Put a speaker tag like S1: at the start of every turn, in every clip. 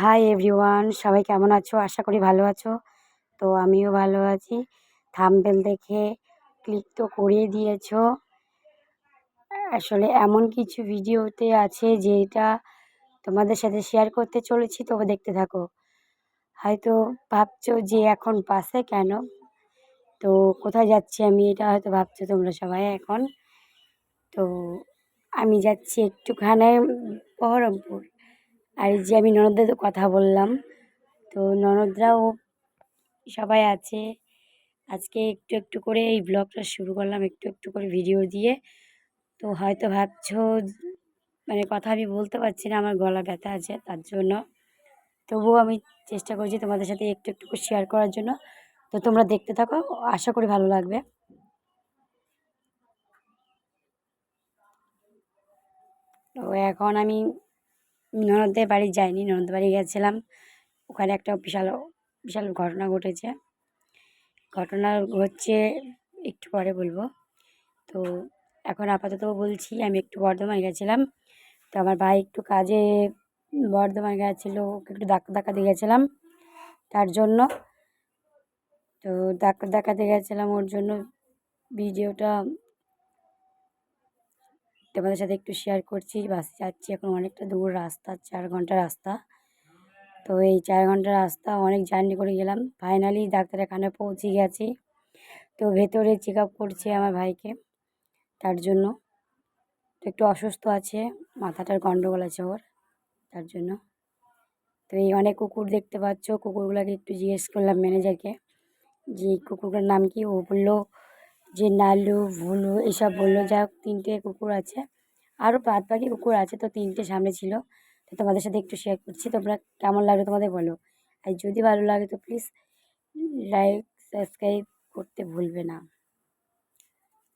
S1: Hi everyone সবাই কেমন আছো? আশা করি ভালো আছো। তো আমিও ভালো আছি। থাম্বেল দেখে ক্লিক তো করিয়ে দিয়েছ। আসলে এমন কিছু ভিডিওতে আছে যেটা তোমাদের সাথে শেয়ার করতে চলেছি, তবে দেখতে থাকো। হয়তো ভাবছ যে এখন পাশে কেন? তো কোথায় যাচ্ছি আমি এটা হয়তো ভাবছ তোমরা সবাই এখন। তো আমি যাচ্ছি একটুখানে বহরমপুর। আর যে আমি ননদদের তো কথা বললাম, তো ননদরাও সবাই আছে। আজকে একটু একটু করে এই ব্লগটা শুরু করলাম, একটু একটু করে ভিডিও দিয়ে। তো হয়তো ভাবছ মানে কথা আমি বলতে পারছি না, আমার গলা ব্যথা আছে তার জন্য। তবুও আমি চেষ্টা করছি তোমাদের সাথে একটু একটু শেয়ার করার জন্য। তো তোমরা দেখতে থাকো, আশা করি ভালো লাগবে। তো এখন আমি ননদদের বাড়ি যাইনি ননদ বাড়ি গেছিলাম। ওখানে একটা বিশাল বিশাল ঘটনা ঘটেছে। ঘটনা হচ্ছে, একটু পরে বলব। তো এখন আপাতত বলছি, আমি একটু বর্ধমান গেছিলাম। তো আমার ভাই একটু কাজে বর্ধমান গেছিল, ওকে একটু ধাক্কা ধাক্কাতে গেছিলাম, তার জন্য। তো ধাক্কা ধাক্কাতে গেছিলাম ওর জন্য ভিডিওটা। তোমাদের সাথে একটু শেয়ার করছি, বাসে যাচ্ছি এখন অনেকটা দূর রাস্তা, চার ঘণ্টা রাস্তা। তো এই চার ঘণ্টা রাস্তা অনেক জার্নি করে গেলাম। ফাইনালি ডাক্তারখানায় পৌঁছে গেছি। তো ভেতরে চেক আপ করছে আমার ভাইকে, তার জন্য। তো একটু অসুস্থ আছে, মাথাটার গণ্ডগোল আছে ওর। তার জন্য। তো এই অনেক কুকুর দেখতে পাচ্ছ। কুকুরগুলোকে একটু জিজ্ঞেস করলাম ম্যানেজারকে যে কুকুরগুলোর নাম কি? ও বলল যে নালু, ভুলু, এসব বলল। যা তিনটে কুকুর আছে। আরও বাদ বাকি কুকুর আছে তো তিনটে সামনে ছিল। তো তোমাদের সাথে একটু শেয়ার করছি। তোমরা কেমন লাগল তোমাদের বলো। আর যদি ভালো লাগে তো প্লিজ লাইক সাবস্ক্রাইব করতে ভুলবে না।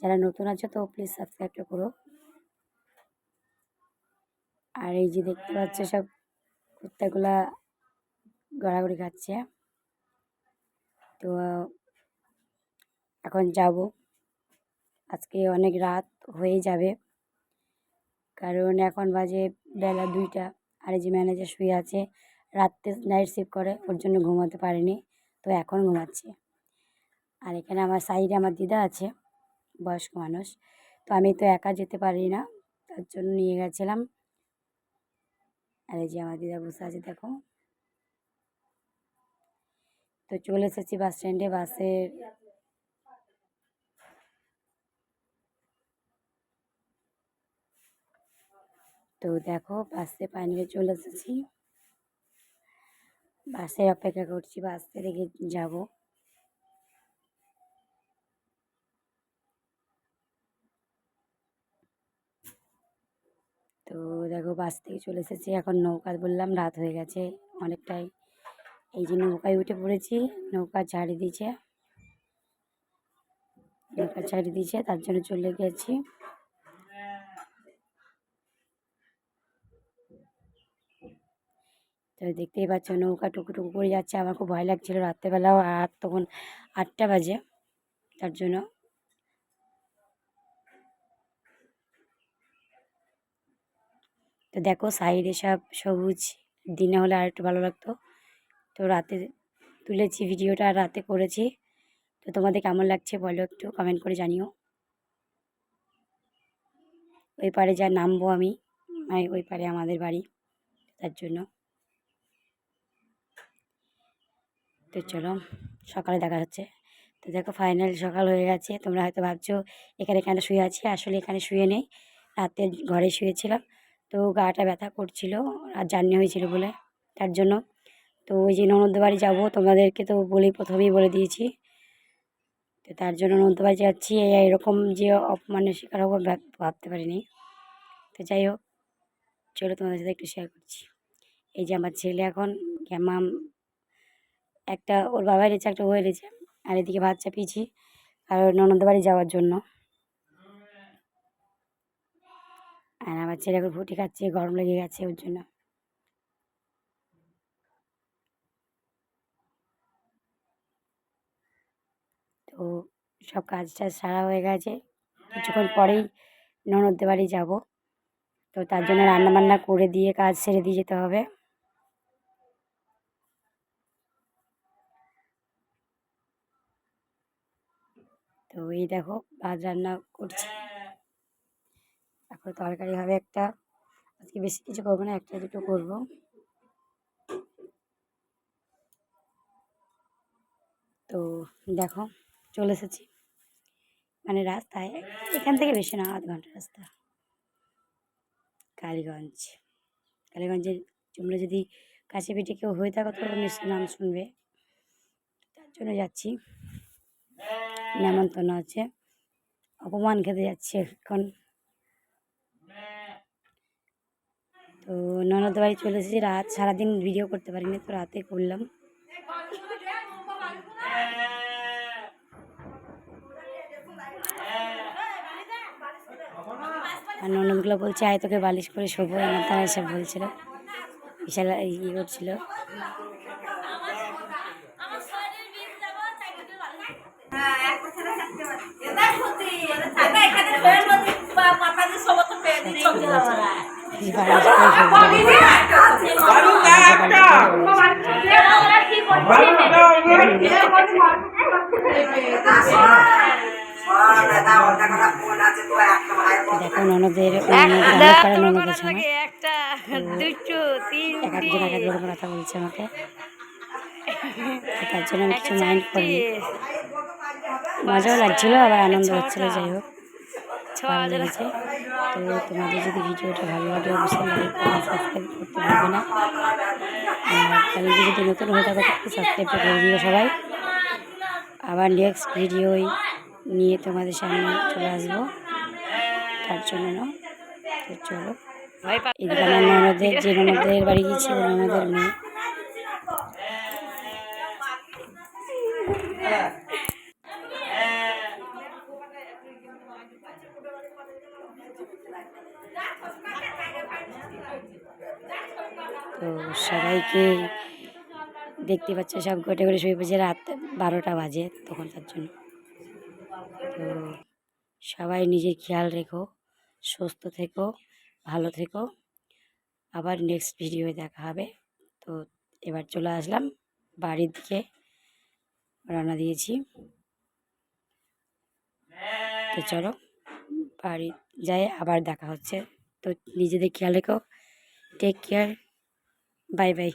S1: যারা নতুন আছো তো প্লিজ সাবস্ক্রাইবটা করো। আর এই যে দেখতে পাচ্ছ সব কুত্তাগুলা গড়াগড়ি খাচ্ছে। তো, এখন যাব। আজকে অনেক রাত হয়ে যাবে। কারণ এখন বাজে বেলা দুইটা। আর এই যে ম্যানেজার শুয়ে আছে রাত্রে নাইট শিফট করে, ওর জন্য ঘুমাতে পারেনি, তো এখন ঘুমাচ্ছে। আর এখানে আমার সাইডে আমার দিদা আছে, বয়স্ক মানুষ। তো আমি তো একা যেতে পারি না, তার জন্য নিয়ে গেছিলাম। আর এই যে আমার দিদা বসে আছে দেখো তো চলে এসেছি বাস স্ট্যান্ডে বাসের তো দেখো বাসে ফাইনালি চলে এসেছি বাসে অপেক্ষা করছি বাসে রেখে যাব তো বাস থেকে চলে এসেছি। এখন নৌকা বললাম, রাত হয়ে গেছে অনেকটাই। এই যে নৌকায় উঠে পড়েছি, নৌকা ছাড়ি দিয়েছে। নৌকা ছাড়ি দিয়েছে, তার জন্য চলে গেছি। তো দেখতেই পাচ্ছ, নৌকা টুকু করে যাচ্ছে। আমার খুব ভয় লাগছিল রাত্রেবেলাও, আর তখন আটটা বাজে, তার জন্য তো দেখো সাইডে সব সবুজ, দিনে হলে আর একটু ভালো লাগতো। তো রাতে তুলেছি ভিডিওটা, রাতে করেছি। তো তোমাদের কেমন লাগছে বলো একটু কমেন্ট করে জানিও। ওই পারে যা নামবো আমি মানে ওই পারে আমাদের বাড়ি, তার জন্য। তো চলো, সকালে দেখা হচ্ছে। তো দেখো ফাইনাল সকাল হয়ে গেছে, তোমরা হয়তো ভাবছ এখানে কেন শুয়ে আছি? আসলে এখানে শুয়ে নেই, রাতে ঘরে শুয়েছিলাম। তো গাটা ব্যথা করছিল, আর জার্নি হয়েছিল বলে। তার জন্য তো ওই যে ননদ বাড়ি যাব, তোমাদেরকে তো বলি প্রথমেই বলে দিয়েছি। তো তার জন্য ননদ বাড়ি যাচ্ছি এরকম যে অপমানের শিকার হব ভাবতে পারিনি। তো যাই হোক, চলো তোমাদের সাথে একটু শেয়ার করছি। এই যে আমার ছেলে এখন গ্যামাম একটা ওর বাবা এনেছে একটা ও এনেছে আর এদিকে ভাত চাপিয়েছি, আর ননদ বাড়ি যাওয়ার জন্য। আর আমার ছেলে এখন ফুটি খাচ্ছে, গরম লেগে গেছে ওর জন্য। তো সব কাজ টাজ সারা হয়ে গেছে। কিছুক্ষণ পরেই ননদদের বাড়ি যাব। তো তার জন্য রান্না বান্না করে দিয়ে কাজ সেরে দিয়ে যেতে হবে। তো এই দেখো, ভাত রান্না করছি। এখন তরকারি হবে একটা। আজকে বেশি কিছু করব না, একটা দুটো করব। তো দেখো, চলে এসেছি। মানে রাস্তায়, এখান থেকে বেশি না, আধ ঘণ্টা রাস্তা। কালীগঞ্জ। কালীগঞ্জের তোমরা যদি কাছে পিঠে কেউ হয়ে থাকো তো নিশ্চয় নাম শুনবে। তার জন্য যাচ্ছি। নেমন্তন্ন আছে। অপমান খেতে যাচ্ছি এখন। তো ননদ বাড়ি চলে এসেছি, রাত সারাদিন ভিডিও করতে পারিনি, তো রাতে করলাম। আর ননদগুলো বলছে, আয় তোকে বালিশ করে শোবো। এমন তারা এসব বলছিল, বিশাল ইয়ে করছিল। করে করে
S2: একটা দুটো তিন
S1: এক একজন এক এক কথা বলছে আমাকে। তার জন্য আমি কিছু মাইন্ড করিনি। মজাও লাগছিল আবার আনন্দ হচ্ছিল যাই হোক। ভালো লেগেছে তো তোমাদের যদি ভিডিওটা ভালো লাগে, অবশ্যই লাইক সাবস্ক্রাইব করতে ভুলবে না। আর চ্যানেলটি যদি নতুন হয়ে থাকে, তাহলে সাবস্ক্রাইবটা করে দিও সবাই। আবার নেক্সট ভিডিওই নিয়ে তোমাদের সামনে চলে আসব। তার জন্য না, তো চলো। এদিকে আমার যে ননদের বাড়ি গিয়েছি ওই ননদের মেয়ে তো সবাইকে দেখতে পাচ্ছ, সব ঘটে ঘটে শুয়ে পড়েছে রাত বারোটা বাজে তখন তার জন্য। তো সবাই নিজের খেয়াল রেখো, সুস্থ থেকো, ভালো থেকো। আবার নেক্সট ভিডিওয়ে দেখা হবে। তো এবার চলে আসলাম, বাড়ির দিকে রওনা দিয়েছি। তো চলো, বাড়ি যাই, আবার দেখা হচ্ছে। তো নিজেদের খেয়াল রেখো। Take care bye bye